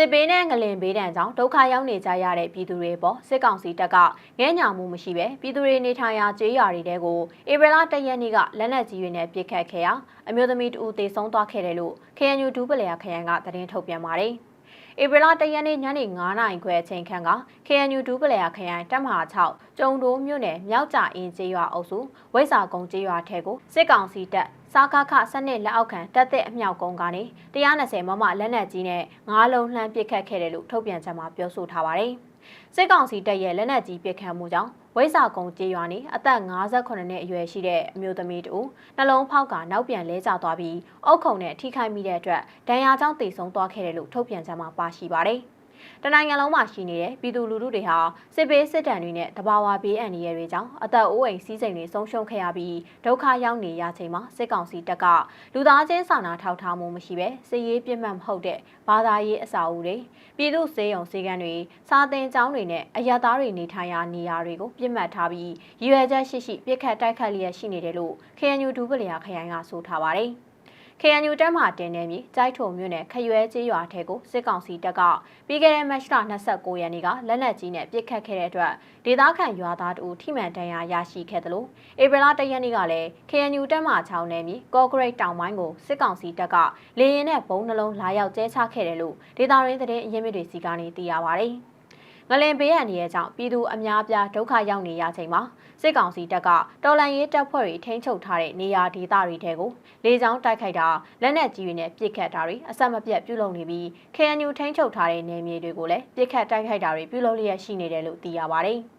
စစ်ဘေးနဲ့ငလင်ဘေးဒဏ်ကြောင့်ဒုက္ခရောက်နေကြရတဲ့ပြည်သူတွေပေါ်စစ်ကောင်စီတပ်ကငဲ့ညာမှုမရှိပဲပြည်သူတွေနေထိုင်ရာကျေးရွာတွေတဲကိုဧပြီလ၁ရက်နေ့ကလက်နက်ကြီးတွေနဲ့ပစ်ခတ်ခဲ့ရာအမျိုးသမီးတဦးသေဆုံးသွားခဲ့တယ်လို့ KNU ဒူးပလျာခရိုင်ကသတင်းထုတ်ပြန်ပါတယ်။ဧပြီလ၁ရက်နေ့ညနေ9:00နာရီခွဲအချိန်ခန့်က KNU ဒူးပလျာခရိုင်တပ်မဟာ6ကျုံတိုးမြို့နယ်မြောက်ကြအင်းကျေးရွာအုပ်စုဝိဇာကုန်းကျေးရွာထဲကိုစစ်ကောင်စီတပ် စားခခစနစ်လက်အောက်ခံတပ်သက်အမြောက်ကုန်းကနေ120မမလက်နက်ကြီးနဲ့ငါးလုံးလှမ်းပစ်ခတ်ခဲ့တယ်လို့ထုတ်ပြန်ချက်မှာပြောဆိုထားပါတယ်။စစ်ကောင်စီတပ်ရဲ့လက်နက်ကြီးပစ်ခတ်မှုကြောင့်ဝိဇာကုံကျေးရွာနေအသက်58နှစ်အရွယ်ရှိတဲ့အမျိုးသမီးတူနှလုံးဖောက်ကနောက်ပြန်လဲကျသွားပြီးအုတ်ခုံနဲ့ထိခိုက်မိတဲ့အတွက်ဒဏ်ရာကြောင့်တေဆုံးသွားခဲ့တယ်လို့ထုတ်ပြန်ချက်မှာပါရှိပါတယ်။ တနိုင်ငံလုံးမှာရှိနေတဲ့ပြည်သူလူထုတွေဟာစစ်ဘေးစစ်တမ်းတွေနဲ့တဘာဝဘေးအန္တရာယ်တွေကြောင့်အသက်အိုးအိမ်စီးစိမ်တွေဆုံးရှုံးခဲ့ရပြီးဒုက္ခရောက်နေရချိန်မှာစစ်ကောင်စီတပ်ကလူသားချင်းစာနာထောက်ထားမှုမရှိဘဲစစ်ရေးပြစ်မှတ်မဟုတ်တဲ့ဘာသာရေးအစာအုပ်တွေပြည်သူစေယုံစေကန်းတွေစာသင်ကျောင်းတွေနဲ့အရသားတွေနေထိုင်ရာနေရာတွေကိုပြစ်မှတ်ထားပြီးရည်ရွယ်ချက်ရှိရှိပြစ်ခတ်တိုက်ခတ်လျက်ရှိနေတယ်လို့ KNU ဒူးပလျာခရိုင်ကဆိုထားပါတယ်။ KNU တက်မှတင်နေပြီကြိုက်ထုံမြို့နယ်ခရွဲကျေးရွာထဲကိုစစ်ကောင်စီတပ်ကပြီးခဲ့တဲ့မတ်လ29ရက်နေ့ကလက်နက်ကြီးနဲ့ပစ်ခတ်ခဲ့တဲ့အတွက်ဒေသခံရွာသားတို့ထိမှန်ဒဏ်ရာရရှိခဲ့တယ်လို့ဧပြီလ၁ရက်နေ့ကလည်း KNU တက်မှ6နယ်မြေကော့ဂရိတ်တောင်ပိုင်းကိုစစ်ကောင်စီတပ်ကလေရင်နဲ့ဘုံနှလုံးလာရောက်ကျဲချခဲ့တယ်လို့ဒေသရင်းသတင်းအရင်းမြစ်တွေစီကနေသိရပါဗျ။ ငလင်ဘေးရန်ရဲ့ကြောင့်ပြည်သူအများပြားဒုက္ခရောက်နေရချိန်မှာစစ်ကောင်စီတပ်ကတော်လန်ရေးတပ်ဖွဲ့တွေထိန်းချုပ်ထားတဲ့နေရာဒေသတွေထဲကိုလေကြောင်းတိုက်ခိုက်တာလက်နက်ကြီးတွေနဲ့ပစ်ခတ်တာတွေအဆက်မပြတ်ပြုလုပ်နေပြီး KNU ထိန်းချုပ်ထားတဲ့နယ်မြေတွေကိုလည်းပစ်ခတ်တိုက်ခိုက်တာတွေပြုလုပ်လျက်ရှိနေတယ်လို့သိရပါတယ်။